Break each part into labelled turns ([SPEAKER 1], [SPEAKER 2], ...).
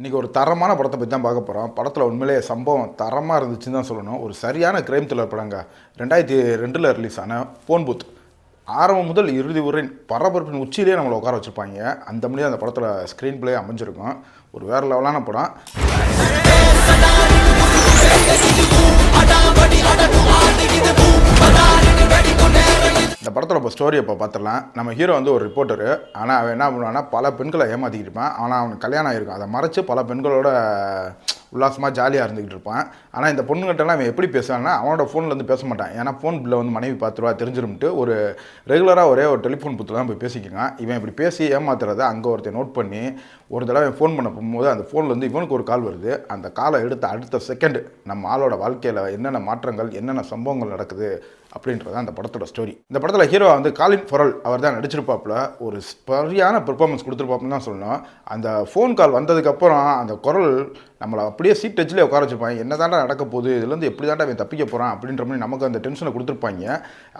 [SPEAKER 1] இன்றைக்கி ஒரு தரமான படத்தை பற்றி தான் பார்க்க போகிறோம் படத்தில் உண்மையிலேயே சம்பவம் தரமாக இருந்துச்சுன்னு தான் சொல்லணும். ஒரு சரியான கிரைம் த்ரில்லர் படங்க. ரெண்டாயிரத்தி ரெண்டில் ரிலீஸ் ஆன போன் பூத் ஆரம்பம் முதல் இறுதி உரை பரபரப்பின் உச்சியிலே நம்மளை உட்கார வச்சுருப்பாங்க. அந்த மாதிரி அந்த படத்தில் ஸ்க்ரீன் பிளே அமைஞ்சிருக்கும். ஒரு வேறு லெவலான படம். இந்த இப்போ ஸ்டோரி இப்போ பார்த்துடலாம். நம்ம ஹீரோ வந்து ஒரு ரிப்போர்ட்டரு ஆனால் அவன் என்ன பண்ணுவான்னா பல பெண்களை ஏமாற்றிக்கிட்டு இருப்பான். ஆனால் அவனுக்கு கல்யாணம் ஆகிருக்கும் அதை மறைச்சு பல பெண்களோட உல்லாசமாக ஜாலியாக இருந்துக்கிட்டு இருப்பான். ஆனால் இந்த பொண்ணுகிட்டலாம் அவன் எப்படி பேசுவான்னா அவனோட ஃபோனில் வந்து பேச மாட்டான். ஏன்னா ஃபோன் பில்லை வந்து மனைவி பார்த்துருவா தெரிஞ்சிரும்ட்டு ஒரு ரெகுலராக ஒரே ஒரு டெலிஃபோன் புத்தில் தான் போய் பேசிக்கங்க இவன் இப்படி பேசி ஏமாத்துறத அங்கே ஒருத்தர் நோட் பண்ணி ஒரு தடவை ஃபோன் பண்ண போகும்போது அந்த ஃபோனில் வந்து இவனுக்கு ஒரு கால் வருது. அந்த காலை எடுத்த அடுத்த செகண்டு நம்ம ஆளோட வாழ்க்கையில் என்னென்ன மாற்றங்கள் என்னென்ன சம்பவங்கள் நடக்குது அப்படின்றது அந்த படத்தோட ஸ்டோரி இந்த படத்தில் ஹீரோ வந்து காலின் ஃபொரல் அவர் தான் நடிச்சிருப்பாப்புல. ஒரு சரியான பெர்ஃபார்மன்ஸ் கொடுத்துருப்பாப்புன்னு தான் சொல்லணும். அந்த ஃபோன் கால் வந்ததுக்கப்புறம் அந்த குரல் நம்மளை அப்படியே சீட் டச்சிலே உட்கார வச்சிருப்பாங்க. என்ன தாண்டா நடக்க போகுது? இதுலேருந்து எப்படி தாண்டா அவன் தப்பிக்க போகிறான் அப்படின்ற மாதிரி நமக்கு அந்த டென்ஷனை கொடுத்துருப்பாங்க.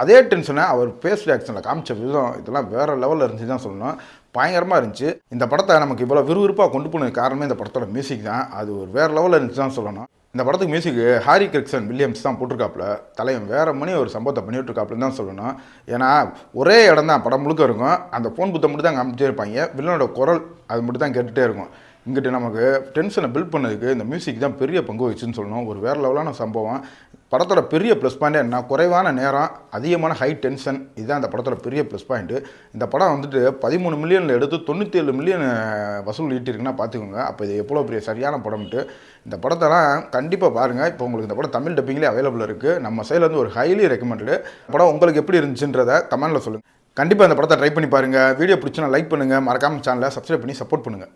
[SPEAKER 1] அதே டென்ஷனை அவர் ஃபேஸ் ரியாக்ஷனில் காமிச்ச விதம் இதெல்லாம் வேறு லெவலில் இருந்துச்சு தான் சொல்லணும். பயங்கரமாக இருந்துச்சு. இந்த படத்தை நமக்கு இவ்வளோ விறுவிறுப்பாக கொண்டு போனது காரணமே இந்த படத்தோட மியூசிக் தான். அது ஒரு வேறு லெவலில் இருந்துச்சு தான் சொல்லணும். இந்த படத்துக்கு மியூசிக்கு ஹாரி கிரிக்சன் வில்லியம்ஸ் தான் போட்டிருக்காப்புல. தலைவன் வேறு மணி ஒரு சம்பவத்தை பண்ணிட்டு இருக்காப்புலன்னு தான் சொல்லணும். ஏன்னா ஒரே இடம் தான் படம் முழுக்க இருக்கும். அந்த ஃபோன் புத்தை மட்டும் தான் காமிச்சிட்டே இருப்பாங்க. வில்லனோட குரல் அது மட்டும் தான் கேட்டுகிட்டே இருக்கும். இங்கிட்டு நமக்கு டென்ஷனை பில்ட் பண்ணதுக்கு இந்த மியூசிக் தான் பெரிய பங்கு வச்சுன்னு சொல்லணும். ஒரு வேறு லெவலான சம்பவம். படத்தோட பெரிய ப்ளஸ் பாயிண்ட் என்ன குறைவான நேரம் அதிகமான ஹை டென்ஷன் இதுதான் இந்த படத்தோட பெரிய ப்ளஸ் பாயிண்ட்டு இந்த படம் வந்துட்டு பதிமூணு மில்லியனில் எடுத்து தொண்ணூற்றி ஏழு மில்லியன் வசூல் ஈட்டிருக்குன்னா பார்த்துக்கோங்க. அப்போ இது எவ்வளோ பெரிய சரியான படம்ட்டு இந்த படத்தெல்லாம் கண்டிப்பாக பாருங்கள் இப்போ உங்களுக்கு இந்த படம் தமிழ் டப்பிங்லேயே அவைலபிள் இருக்குது நம்ம சைட்லேருந்து ஒரு ஹைலி ரெக்கமெண்டடு படம் உங்களுக்கு எப்படி இருந்துச்சுன்றதை கமெண்டில் சொல்லுங்கள் கண்டிப்பாக இந்த படத்தை ட்ரை பண்ணி பாருங்கள் வீடியோ பிடிச்சினா லைக் பண்ணுங்கள் மறக்காமல் சேனலை சப்ஸ்கிரைப் பண்ணி சப்போர்ட் பண்ணுங்கள்